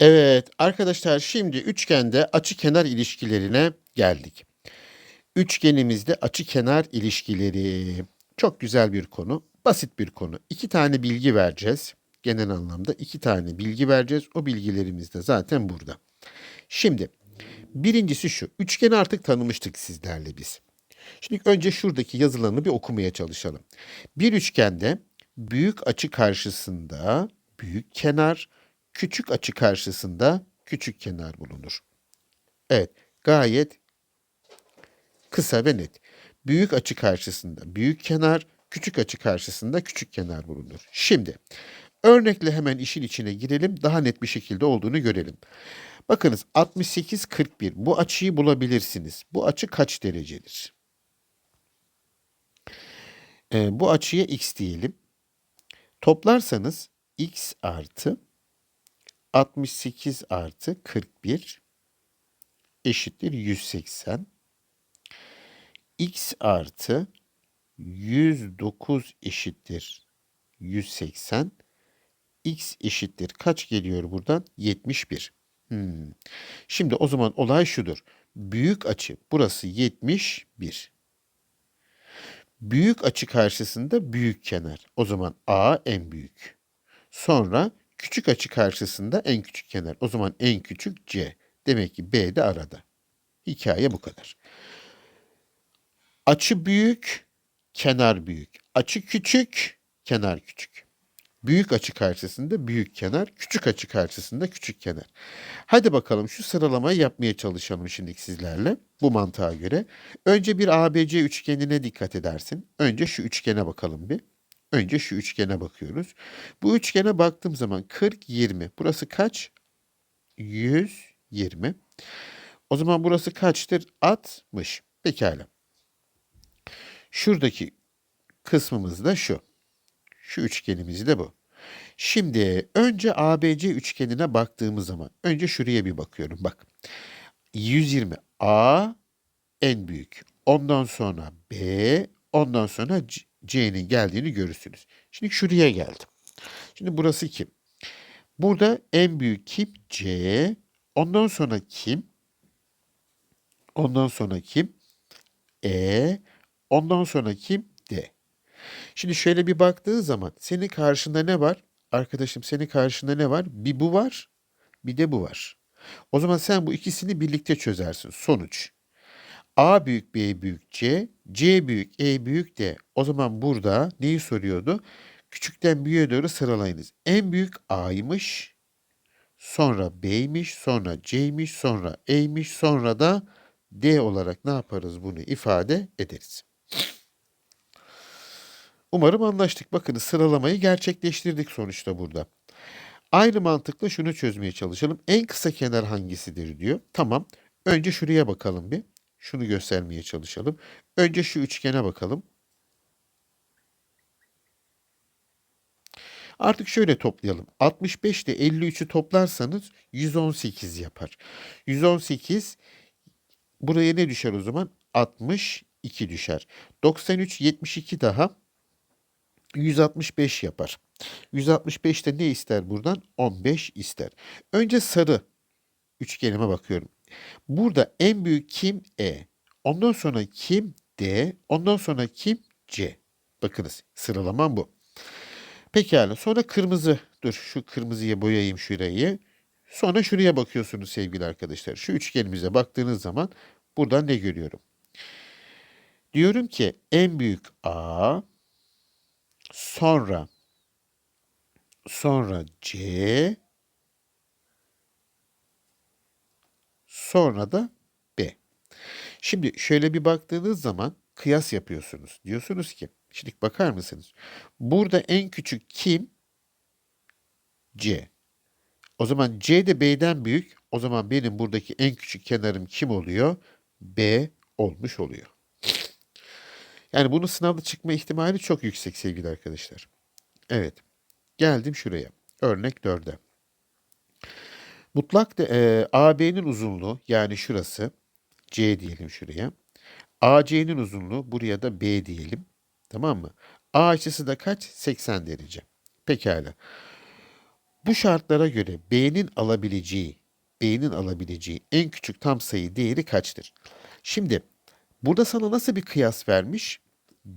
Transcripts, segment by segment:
Evet arkadaşlar şimdi üçgende açı kenar ilişkilerine geldik. Üçgenimizde açı kenar ilişkileri. Çok güzel bir konu. Basit bir konu. İki tane bilgi vereceğiz. Genel anlamda iki tane bilgi vereceğiz. O bilgilerimiz de zaten burada. Şimdi birincisi şu. Üçgeni artık tanımıştık sizlerle biz. Şimdi önce şuradaki yazılanı bir okumaya çalışalım. Bir üçgende büyük açı karşısında büyük kenar, küçük açı karşısında küçük kenar bulunur. Evet, gayet kısa ve net. Büyük açı karşısında büyük kenar, küçük açı karşısında küçük kenar bulunur. Şimdi örnekle hemen işin içine girelim, daha net bir şekilde olduğunu görelim. Bakınız 68 41 bu açıyı bulabilirsiniz. Bu açı kaç derecedir? Ee, bu açıya x diyelim. Toplarsanız x artı 68 artı 41 eşittir 180. x artı 109 eşittir 180. x eşittir kaç geliyor buradan? 71. Hmm. Şimdi o zaman olay şudur. Büyük açı burası 71. Büyük açı karşısında büyük kenar. O zaman A en büyük. Sonra küçük açı karşısında en küçük kenar. O zaman en küçük C. Demek ki B de arada. Hikaye bu kadar. Açı büyük, kenar büyük. Açı küçük, kenar küçük. Büyük açı karşısında büyük kenar, küçük açı karşısında küçük kenar. Hadi bakalım şu sıralamayı yapmaya çalışalım şimdi sizlerle bu mantığa göre. Önce bir ABC üçgenine dikkat edersin. Önce şu üçgene bakalım bir. Önce şu üçgene bakıyoruz. Bu üçgene baktığım zaman 40 20. Burası kaç? 120. O zaman burası kaçtır? 60. Pekala. Şuradaki kısmımız da şu. Şu üçgenimiz de bu. Şimdi önce ABC üçgenine baktığımız zaman önce şuraya bir bakıyorum. Bak. 120 A en büyük. Ondan sonra B, ondan sonra C- C'nin geldiğini görürsünüz. Şimdi şuraya geldim. Şimdi burası kim? Burada en büyük kim? C. Ondan sonra kim? Ondan sonra kim? E. Ondan sonra kim? D. Şimdi şöyle bir baktığın zaman senin karşında ne var? Arkadaşım senin karşında ne var? Bir bu var, bir de bu var. O zaman sen bu ikisini birlikte çözersin. Sonuç. A büyük B büyük C, C büyük E büyük D. O zaman burada neyi soruyordu? Küçükten büyüğe doğru sıralayınız. En büyük A'ymış, sonra B'ymiş, sonra C'ymiş, sonra E'ymiş, sonra da D olarak ne yaparız bunu ifade ederiz. Umarım anlaştık. Bakın sıralamayı gerçekleştirdik sonuçta burada. Aynı mantıkla şunu çözmeye çalışalım. En kısa kenar hangisidir diyor. Tamam. Önce şuraya bakalım bir. Şunu göstermeye çalışalım. Önce şu üçgene bakalım. Artık şöyle toplayalım. 65 ile 53'ü toplarsanız 118 yapar. 118 buraya ne düşer o zaman? 62 düşer. 93 72 daha 165 yapar. 165 de ne ister buradan? 15 ister. Önce sarı üçgenime bakıyorum. Burada en büyük kim? E. Ondan sonra kim? D. Ondan sonra kim? C. Bakınız sıralamam bu. Pekala sonra kırmızı. Dur şu kırmızıya boyayayım şurayı. Sonra şuraya bakıyorsunuz sevgili arkadaşlar. Şu üçgenimize baktığınız zaman buradan ne görüyorum? Diyorum ki en büyük A, sonra sonra C, sonra da B. Şimdi şöyle bir baktığınız zaman kıyas yapıyorsunuz. Diyorsunuz ki, şimdi bakar mısınız? Burada en küçük kim? C. O zaman C de B'den büyük. O zaman benim buradaki en küçük kenarım kim oluyor? B olmuş oluyor. Yani bunun sınavda çıkma ihtimali çok yüksek sevgili arkadaşlar. Evet. Geldim şuraya. Örnek 4'e. Mutlak de, e, AB'nin uzunluğu yani şurası C diyelim şuraya. AC'nin uzunluğu buraya da B diyelim. Tamam mı? A açısı da kaç? 80 derece. Pekala. Bu şartlara göre B'nin alabileceği, B'nin alabileceği en küçük tam sayı değeri kaçtır? Şimdi burada sana nasıl bir kıyas vermiş?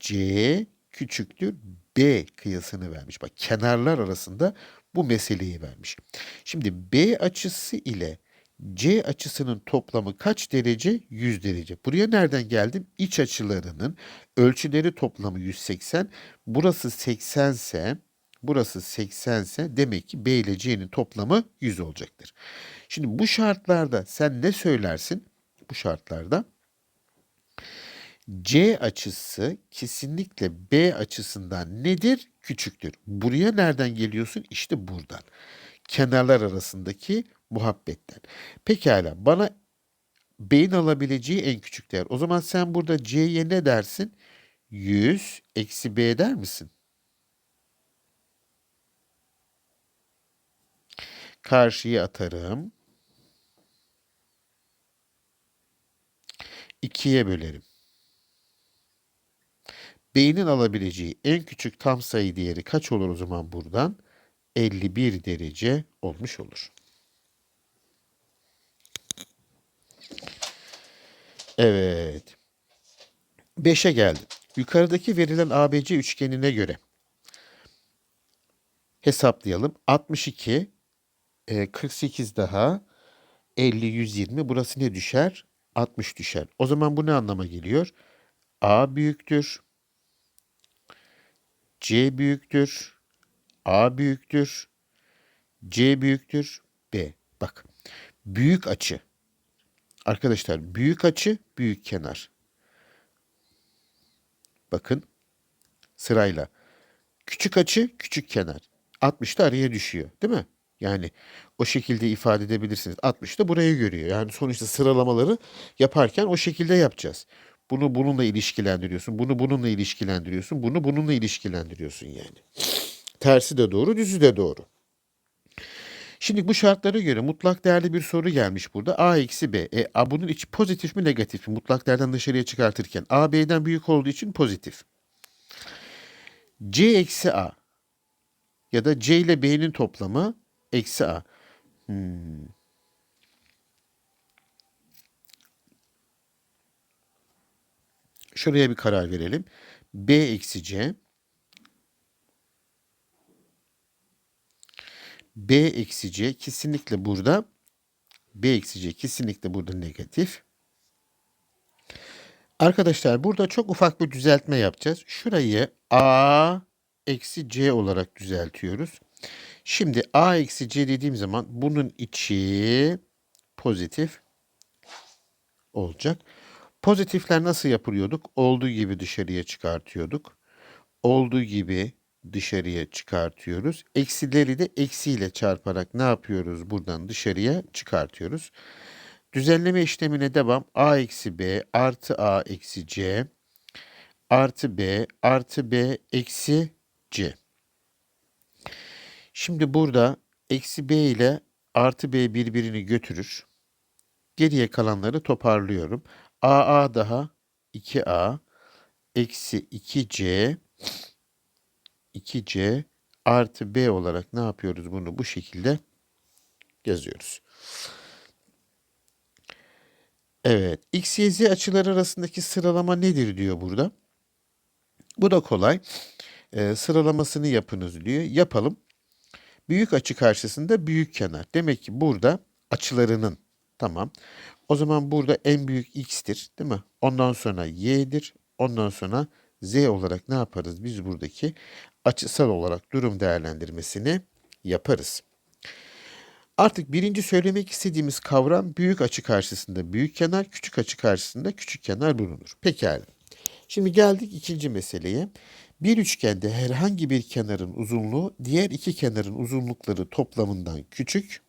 C küçüktür B kıyasını vermiş. Bak kenarlar arasında bu meseleyi vermiş. Şimdi B açısı ile C açısının toplamı kaç derece? 100 derece. Buraya nereden geldim? İç açılarının ölçüleri toplamı 180. Burası 80 ise burası 80 ise demek ki B ile C'nin toplamı 100 olacaktır. Şimdi bu şartlarda sen ne söylersin? Bu şartlarda C açısı kesinlikle B açısından nedir? Küçüktür. Buraya nereden geliyorsun? İşte buradan. Kenarlar arasındaki muhabbetten. Pekala bana B'nin alabileceği en küçük değer. O zaman sen burada C'ye ne dersin? 100 eksi B der misin? Karşıya atarım. 2'ye bölerim. B'nin alabileceği en küçük tam sayı değeri kaç olur o zaman buradan? 51 derece olmuş olur. Evet. 5'e geldim. Yukarıdaki verilen ABC üçgenine göre hesaplayalım. 62, e, 48 daha 50, 120. Burası ne düşer? 60 düşer. O zaman bu ne anlama geliyor? A büyüktür. C büyüktür. A büyüktür. C büyüktür. B. Bak. Büyük açı. Arkadaşlar büyük açı, büyük kenar. Bakın sırayla. Küçük açı, küçük kenar. 60 da araya düşüyor, değil mi? Yani o şekilde ifade edebilirsiniz. 60 da burayı görüyor. Yani sonuçta sıralamaları yaparken o şekilde yapacağız. Bunu bununla ilişkilendiriyorsun. Bunu bununla ilişkilendiriyorsun. Bunu bununla ilişkilendiriyorsun yani. Tersi de doğru, düzü de doğru. Şimdi bu şartlara göre mutlak değerli bir soru gelmiş burada. A eksi B. E, A bunun içi pozitif mi negatif mi? Mutlak değerden dışarıya çıkartırken. A B'den büyük olduğu için pozitif. C eksi A. Ya da C ile B'nin toplamı eksi A. Hmm. Şuraya bir karar verelim. B eksi C. B eksi C kesinlikle burada. B eksi C kesinlikle burada negatif. Arkadaşlar burada çok ufak bir düzeltme yapacağız. Şurayı A eksi C olarak düzeltiyoruz. Şimdi A eksi C dediğim zaman bunun içi pozitif olacak. Pozitifler nasıl yapılıyorduk? Olduğu gibi dışarıya çıkartıyorduk. Olduğu gibi dışarıya çıkartıyoruz. Eksileri de eksiyle çarparak ne yapıyoruz? Buradan dışarıya çıkartıyoruz. Düzenleme işlemine devam. A eksi B artı A eksi C artı B artı B eksi C. Şimdi burada eksi B ile artı B birbirini götürür. Geriye kalanları toparlıyorum. AA daha 2A eksi 2C 2C artı B olarak ne yapıyoruz bunu bu şekilde yazıyoruz. Evet. X, Y, Z açıları arasındaki sıralama nedir diyor burada. Bu da kolay. Ee, sıralamasını yapınız diyor. Yapalım. Büyük açı karşısında büyük kenar. Demek ki burada açılarının tamam. O zaman burada en büyük x'tir değil mi? Ondan sonra y'dir. Ondan sonra z olarak ne yaparız? Biz buradaki açısal olarak durum değerlendirmesini yaparız. Artık birinci söylemek istediğimiz kavram büyük açı karşısında büyük kenar, küçük açı karşısında küçük kenar bulunur. Pekala. Şimdi geldik ikinci meseleye. Bir üçgende herhangi bir kenarın uzunluğu diğer iki kenarın uzunlukları toplamından küçük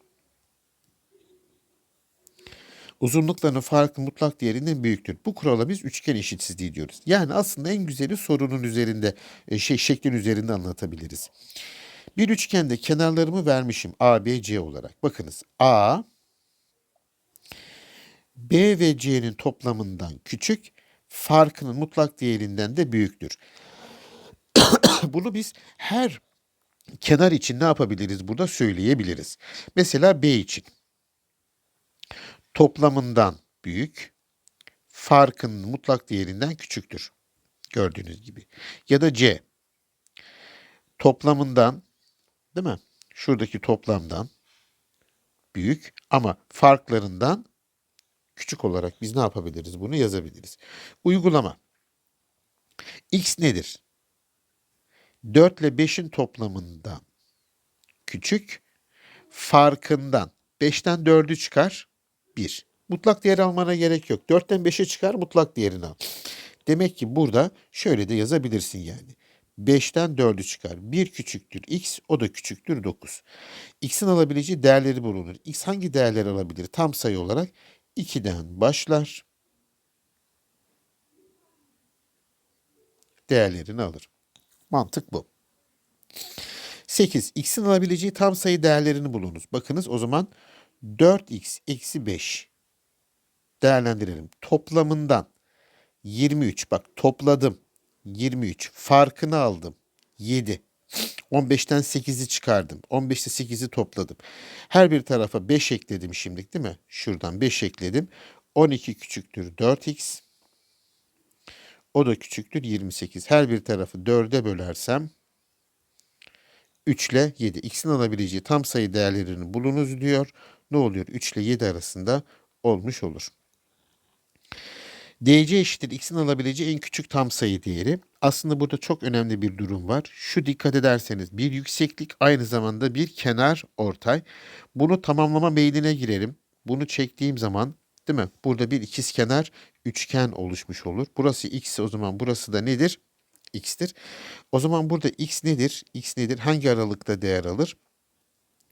uzunluklarının farkı mutlak değerinden büyüktür. Bu kurala biz üçgen eşitsizliği diyoruz. Yani aslında en güzeli sorunun üzerinde, e, şey şeklin üzerinde anlatabiliriz. Bir üçgende kenarlarımı vermişim A, B, C olarak. Bakınız A, B ve C'nin toplamından küçük, farkının mutlak değerinden de büyüktür. Bunu biz her kenar için ne yapabiliriz burada söyleyebiliriz. Mesela B için toplamından büyük, farkının mutlak değerinden küçüktür. Gördüğünüz gibi. Ya da C toplamından değil mi? Şuradaki toplamdan büyük ama farklarından küçük olarak biz ne yapabiliriz? Bunu yazabiliriz. Uygulama. X nedir? 4 ile 5'in toplamından küçük, farkından 5'ten 4'ü çıkar 1. Mutlak değer almana gerek yok. 4'ten 5'e çıkar mutlak değerini al. Demek ki burada şöyle de yazabilirsin yani. 5'ten 4'ü çıkar. 1 küçüktür x, o da küçüktür 9. x'in alabileceği değerleri bulunur. x hangi değerleri alabilir? Tam sayı olarak 2'den başlar. Değerlerini alır. Mantık bu. 8. X'in alabileceği tam sayı değerlerini bulunuz. Bakınız o zaman 4x eksi 5 değerlendirelim. Toplamından 23. Bak topladım. 23. Farkını aldım. 7. 15'ten 8'i çıkardım. 15'te 8'i topladım. Her bir tarafa 5 ekledim şimdilik değil mi? Şuradan 5 ekledim. 12 küçüktür 4x. O da küçüktür 28. Her bir tarafı 4'e bölersem 3 ile 7. X'in alabileceği tam sayı değerlerini bulunuz diyor. Ne oluyor? 3 ile 7 arasında olmuş olur. DC eşittir x'in alabileceği en küçük tam sayı değeri. Aslında burada çok önemli bir durum var. Şu dikkat ederseniz bir yükseklik aynı zamanda bir kenar ortay. Bunu tamamlama meyline girerim. Bunu çektiğim zaman değil mi? Burada bir ikizkenar üçgen oluşmuş olur. Burası x o zaman burası da nedir? x'tir. O zaman burada x nedir? x nedir? Hangi aralıkta değer alır?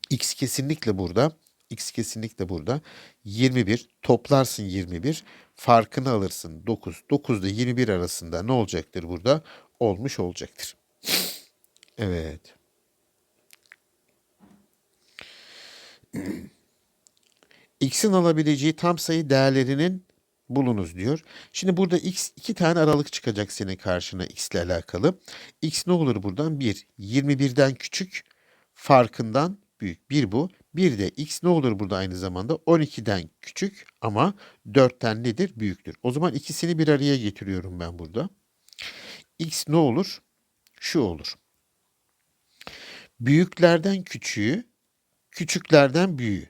x kesinlikle burada. X kesinlikle burada. 21 toplarsın 21 farkını alırsın 9. 9 ile 21 arasında ne olacaktır burada? Olmuş olacaktır. Evet. X'in alabileceği tam sayı değerlerinin bulunuz diyor. Şimdi burada x iki tane aralık çıkacak senin karşına x ile alakalı. x ne olur buradan? 1. 21'den küçük, farkından büyük. 1 bu. Bir de x ne olur burada aynı zamanda? 12'den küçük ama 4'ten nedir? Büyüktür. O zaman ikisini bir araya getiriyorum ben burada. x ne olur? Şu olur. Büyüklerden küçüğü, küçüklerden büyüğü.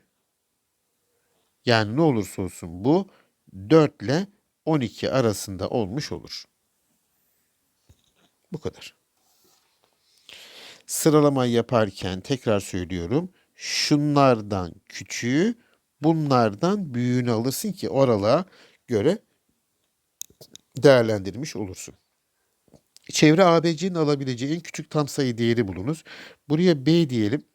Yani ne olursa olsun bu 4 ile 12 arasında olmuş olur. Bu kadar. Sıralamayı yaparken tekrar söylüyorum. Şunlardan küçüğü, bunlardan büyüğünü alırsın ki oralığa göre değerlendirmiş olursun. Çevre ABC'nin alabileceği en küçük tam sayı değeri bulunuz. Buraya B diyelim.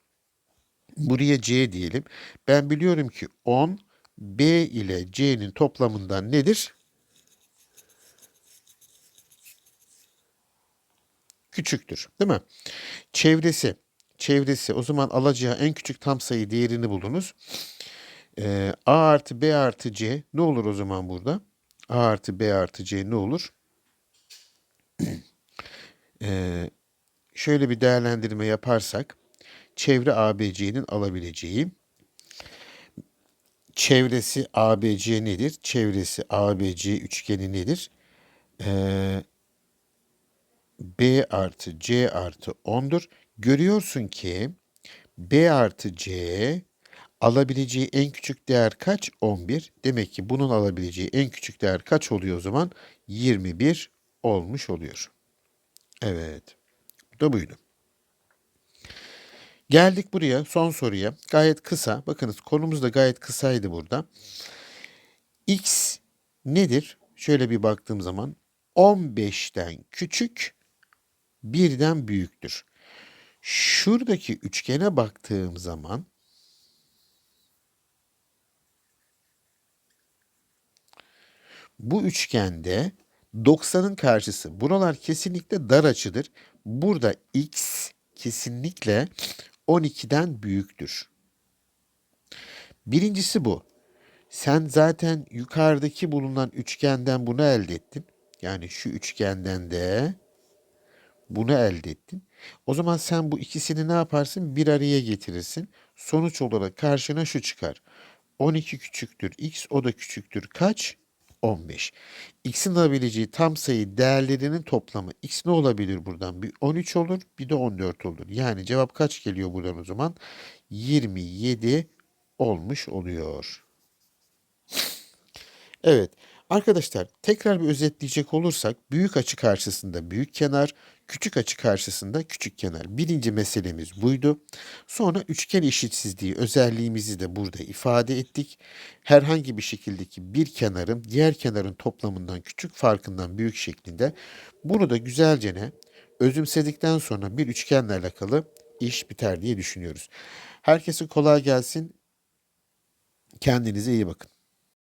Buraya C diyelim. Ben biliyorum ki 10 B ile C'nin toplamından nedir? Küçüktür. Değil mi? Çevresi. Çevresi. O zaman alacağı en küçük tam sayı değerini bulunuz. Ee, A artı B artı C ne olur o zaman burada? A artı B artı C ne olur? ee, şöyle bir değerlendirme yaparsak çevre ABC'nin alabileceği çevresi ABC nedir? Çevresi ABC üçgeni nedir? Ee, B artı C artı 10'dur. Görüyorsun ki B artı C alabileceği en küçük değer kaç? 11. Demek ki bunun alabileceği en küçük değer kaç oluyor o zaman? 21 olmuş oluyor. Evet. Bu da buydu. Geldik buraya son soruya. Gayet kısa. Bakınız konumuz da gayet kısaydı burada. X nedir? Şöyle bir baktığım zaman 15'ten küçük, birden büyüktür. Şuradaki üçgene baktığım zaman bu üçgende 90'ın karşısı. Buralar kesinlikle dar açıdır. Burada x kesinlikle 12'den büyüktür. Birincisi bu. Sen zaten yukarıdaki bulunan üçgenden bunu elde ettin. Yani şu üçgenden de Bunu elde ettin. O zaman sen bu ikisini ne yaparsın? Bir araya getirirsin. Sonuç olarak karşına şu çıkar. 12 küçüktür x, o da küçüktür kaç? 15. X'in alabileceği tam sayı değerlerinin toplamı. X ne olabilir buradan? Bir 13 olur, bir de 14 olur. Yani cevap kaç geliyor buradan o zaman? 27 olmuş oluyor. Evet. Arkadaşlar tekrar bir özetleyecek olursak büyük açı karşısında büyük kenar, küçük açı karşısında küçük kenar. Birinci meselemiz buydu. Sonra üçgen eşitsizliği özelliğimizi de burada ifade ettik. Herhangi bir şekildeki bir kenarın diğer kenarın toplamından küçük farkından büyük şeklinde. Bunu da güzelce ne özümsedikten sonra bir üçgenle alakalı iş biter diye düşünüyoruz. Herkese kolay gelsin. Kendinize iyi bakın.